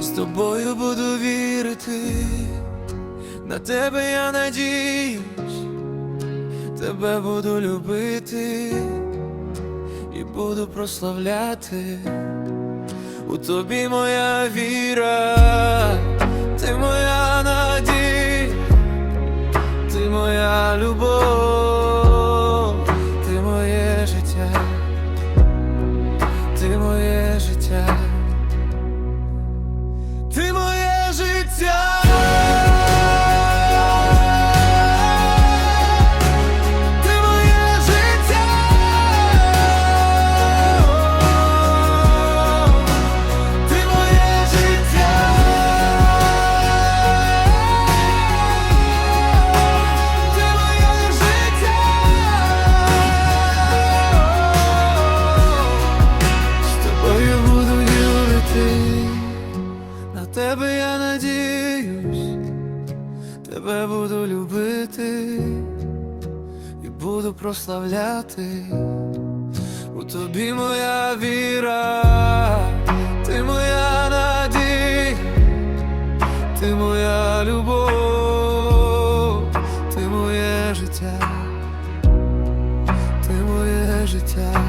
любити, на тебе я надіюсь, тебе буду любити. І буду прославляти. У тобі моя віра, ти моя надія, ти моя любов, моє тебе буду любити і буду прославляти. У тобі моя віра, ти моя надія, ти моя любов, ти моє життя, ти моє життя.